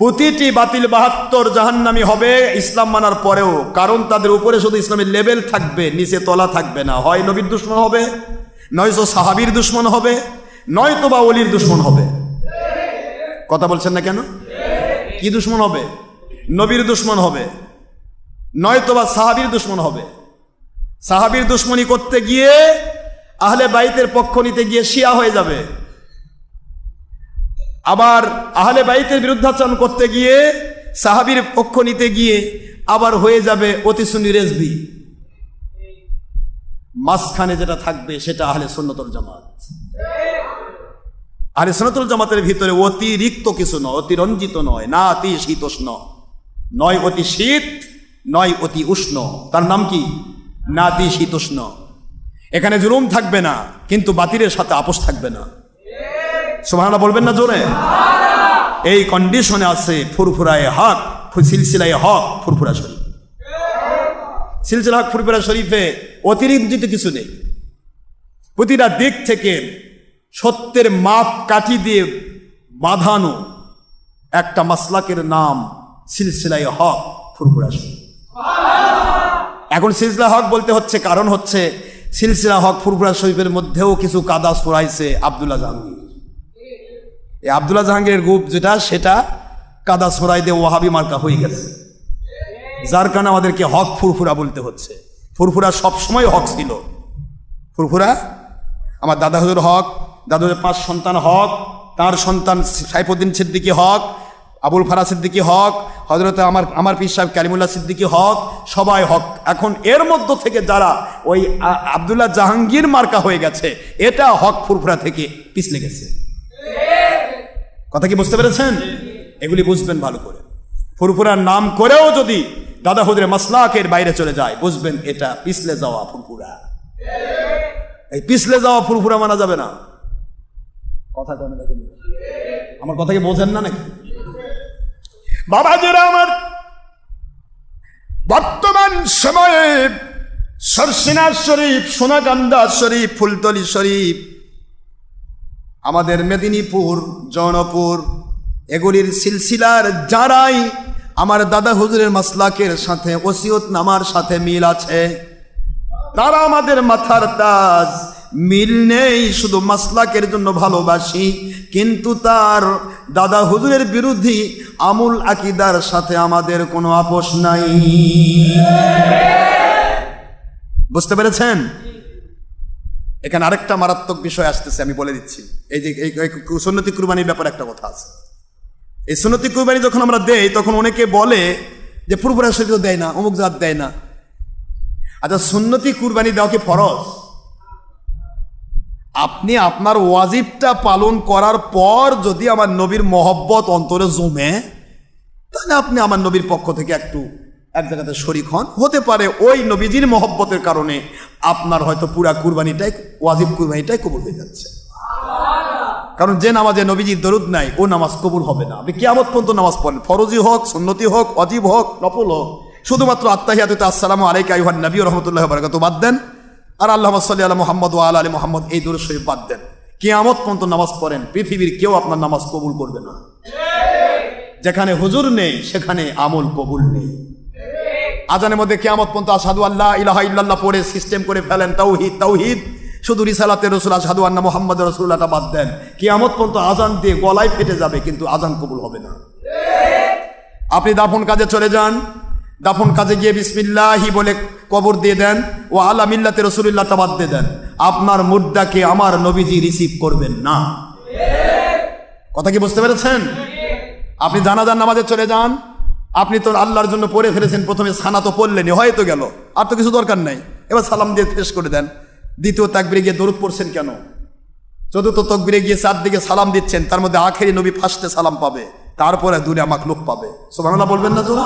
প্রতিটি বাতিল বাহাত্তর জাহান্নামি হবে ইসলাম মানার পরেও, কারণ তাদের উপরে শুধু ইসলামের লেভেল থাকবে, নিচে তলা থাকবে না। হয় নবীর দুশ্মন হবে নয়তো সাহাবির দুশ্মন হবে নয়তো বা অলির দুশ্মন হবে। কথা বলছেন না কেন? কি দুশ্মন হবে? নবীর দুশ্মন হবে নয়তো বা সাহাবির দুশ্মন হবে। সাহাবির দুশ্মনী করতে গিয়ে আহলে বাইতের পক্ষ নিতে গিয়ে শিয়া হয়ে যাবে। আবার আহলে বাইতের বিরুদ্ধাচরণ করতে গিয়ে সাহাবির পক্ষ নিতে গিয়ে আবার হয়ে যাবে অতি সুন্নি রেজবি। মাঝখানে যেটা থাকবে সেটা আহলে সুন্নতল জামাত। আহলে সুন্নতল জামাতের ভিতরে অতিরিক্ত কিছু নয়, অতিরঞ্জিত নয়, না অতি শীতোষ্ণ। নয় অতি শীত, নয় অতি উষ্ণ। তার নাম কি? নাতি শীতোষ্ণ। এখানে জুলুম থাকবে না, কিন্তু বাতিলের সাথে আপোষ থাকবে না। সুবহানাল্লাহ বলবেন না জোরে? এই কন্ডিশনে আছে ফুরফুরায় হক সিলসিলায় হক, ফুরফুরা শরীফ। সিলসিলা হক, ফুরফুরা শরীফে অতিরিক্ত কিছু নেই। প্রতিটা দিক থেকে সত্যের মাপ কাঠি দিয়ে বাঁধানো একটা মাসলাকের নাম সিলসিলায় হক, ফুরফুরা শরীফ। এখন সিলসিলা হক বলতে হচ্ছে, কারণ হচ্ছে সিলসিলা হক, ফুরফুরা শরীফের মধ্যেও কিছু কাদা সরাইছে আবদুল্লাহ জাহাঙ্গীর এই আবদুল্লাহ জাহাঙ্গীরের গ্রুপ যেটা, সেটা কাদা সরাই দিয়ে ওয়াহাবি মার্কা হয়ে গেছে। যার কারণে আমাদেরকে হক ফুরফুরা বলতে হচ্ছে। ফুরফুরা সবসময় হক ছিল। ফুরফুরা, আমার দাদা হুজুর হক দাদুর পাঁচ সন্তান হক, তার সন্তান সাইফুদ্দিন সিদ্দিকী হক, আবুল ফারা সিদ্দিকী হক হজরত আমার আমার পীর সাহেব কালিমুল্লাহ সিদ্দিকী হক, সবাই হক। এখন এর মধ্য থেকে যারা ওই আবদুল্লাহ জাহাঙ্গীর মার্কা হয়ে গেছে, এটা হক ফুরফুরা থেকে পিছলে গেছে। কথা কি বুঝতে পেরেছেন? এগুলি বুঝবেন ভালো করে। ফুরফুরার নাম করেও যদি দাদা হুদরে মাসলাকের বাইরে চলে যায়, বুঝবেন এটা পিছলে যাওয়া ফুরফুরা। এই পিছলে যাওয়া ফুরফুরা মানা যাবে না। কথা কেন দেখেন। আমার কথা কি বোঝেন না নাকি? বাবা যারা আমার, বর্তমান সময়ে সরসিনার শরীফ সোনাকান্দা শরীফ, ফুলতলি শরীফ আমাদের মেদিনীপুর, জনপুর, এগুলির সিলসিলার যারাই আমার দাদা হুজুরের মাসলাকের সাথে, ওসিয়ত নামার সাথে মিল আছে, তারা আমাদের মাথার তাজ। মিল নেই, শুধু মাসলাকের জন্য ভালোবাসি, কিন্তু তার দাদা হুজুরের বিরুদ্ধে আমুল আকিদার সাথে আমাদের কোনো আপোষ নাই। বুঝতে পেরেছেন? এখানে আরেকটা মারাত্মক বিষয় আসতেছে, আমি বলে দিচ্ছি। এই যে, এই সুন্নতি কুরবানির ব্যাপারে একটা কথা আছে। এই সুন্নতি কুরবানি যখন আমরা দেই, তখন অনেকে বলে যে ফুরফুরা শরীর দেয় না, অমুক জাত দেয় না। আচ্ছা সুন্নতি কুরবানি দেওয়া কি ফরজ? আপনি আপনার ওয়াজিবটা পালন করার পর যদি আমার নবীর মহব্বত অন্তরে জমে, তাহলে আপনি আমার নবীর পক্ষ থেকে একটু এক জায়গাতে শরিক হন। হতে পারে ওই নবীজির মহব্বতের কারণে আপনার হয়তো পুরা কুরবানিটাই, ওয়াজিব কুরবানিটাই কবুল হয়ে যাচ্ছে। কারণ যে নামাজে নবীজির দরুদ নাই, ও নামাজ কবুল হবে না। আপনি কিয়ামত পর্যন্ত নামাজ পড়েন। ফরজি হোক, সুন্নতি হোক অজীব হোক, নফল হোক, শুধুমাত্র আত্মাহিয়াতে আসসালামু আলাইকা ইহান নবী রহমতুল্লাহ বারাকাতু বাদ দেন। আর আল্লাহ সাল্লি আলা মোহাম্মদ ও আলা আলী মোহাম্মদ এই দূর শরীফ বাদ দেন। কিয়ামত পর্যন্ত নামাজ পড়েন। পৃথিবীর কেউ আপনার নামাজ কবুল করবে না। যেখানে হুজুর নেই, সেখানে আমল কবুল নেই। আজানের মধ্যে কেয়ামত পর্যন্ত আসাদু আল্লাহ ইলাহা ইল্লাল্লাহ পড়ে সিস্টেম করে ফেলেন তৌহিদ তৌহিদ শুধু রিসালাতে রসুল আসাদু আন্না মোহাম্মদ রসুল্লাহটা বাদ দেন। কিয়ামত পর্যন্ত আজান দিয়ে গলায় ফেটে যাবে, কিন্তু আজান কবুল হবে না। আপনি দাফন কাজে চলে যান। দাফন কাজে গিয়ে বিসমিল্লাহি বলে কবর দিয়ে দেন, ও আল্লাহ মিল্লাতে বাদ দিয়ে দেন। আপনার মুদ্রাকে আমার নবীজি রিসিভ করবেন না। কথা কি বুঝতে পেরেছেন? আপনি জানাজান নামাজে চলে যান। আপনি তো আল্লাহর জন্য পরে ফেলেছেন, প্রথমে সানা তো পড়লেনি হয়তো গেল। আর তো কিছু দরকার নাই। এবার সালাম দিয়ে শেষ করে দেন। দ্বিতীয় তাকবিরে গিয়ে দরুদ পড়ছেন কেন? চতুর্থ তকবিরে গিয়ে চারদিকে সালাম দিচ্ছেন, তার মধ্যে আখেরি নবী ফার্স্টে সালাম পাবে, তারপরে দূরে আমাকে লোক পাবে। সোভাংলা বলবেন না জোর?